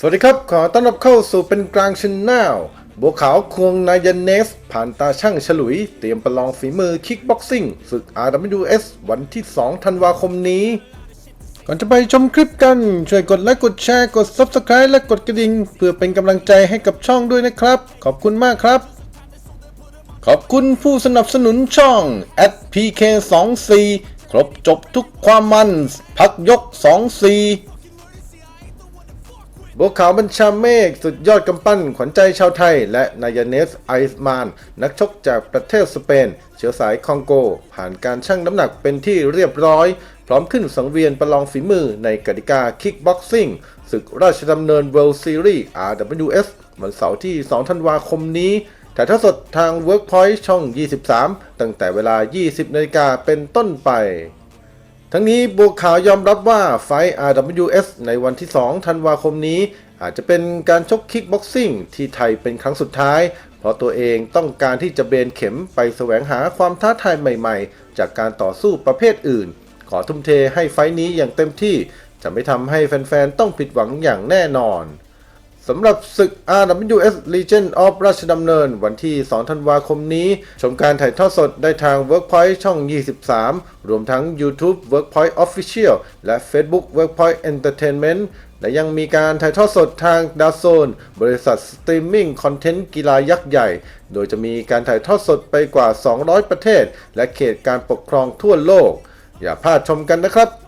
สวัสดีครับ ขอต้อนรับเข้าสู่เป็นกลางชินแนลบัวขาวควงนายเนส ผ่านตาช่างฉลุย เตรียมประลองฝีมือคิกบ็อกซิ่งศึก RWS วันที่ 2 ธันวาคมนี้ ก่อนจะไปชมคลิปกัน ช่วยกดไลค์กดแชร์กด Subscribe และกดกระดิ่ง เพื่อเป็นกำลังใจให้กับช่องด้วยนะครับ ขอบคุณมากครับ ขอบคุณผู้สนับสนุนช่อง @pk24 ครบจบทุกความมัน พักยก 24 บัวขาวบัญชาเมฆสุดยอดกำปั้นขวัญใจชาวไทย และนายเนสไอซ์มาน นักชกจากประเทศสเปน เชื้อสายคองโก ผ่านการชั่งน้ำหนักเป็นที่เรียบร้อย พร้อมขึ้นสังเวียนประลองฝีมือในกติกาคิกบ็อกซิ่งศึกราชดำเนิน World Series RWS วันเสาร์ที่ 2 ธันวาคมนี้ถ่ายทอดสดทาง Workpoint ช่อง 23 ตั้งแต่เวลา 20นาฬิกาเป็นต้นไป ทั้งนี้บัวขาวยอมรับว่าไฟท์ RWS ในวันที่ 2 ธันวาคมนี้ อาจจะเป็นการชกคิกบ็อกซิ่งที่ไทยเป็นครั้งสุดท้าย เพราะตัวเองต้องการที่จะเบนเข็มไปแสวงหาความท้าทายใหม่ๆ จากการต่อสู้ประเภทอื่น ขอทุ่มเทให้ไฟนี้อย่างเต็มที่ จะไม่ทำให้แฟนๆ ต้องผิดหวังอย่างแน่นอน สำหรับศึก RWS Legend of ราชดำเนิน วันที่ 2 ธันวาคมนี้ ชมการถ่ายทอดสดได้ทาง Workpoint ช่อง 23 รวมทั้ง YouTube Workpoint Official และ Facebook Workpoint Entertainment และยังมีการถ่ายทอดสดทางดาโซนบริษัทสตรีมมิ่งคอนเทนต์กีฬายักษ์ใหญ่ โดยจะมีการถ่ายทอดสดไปกว่า 200 ประเทศ และเขตการปกครองทั่วโลก อย่าพลาดชมกันนะครับ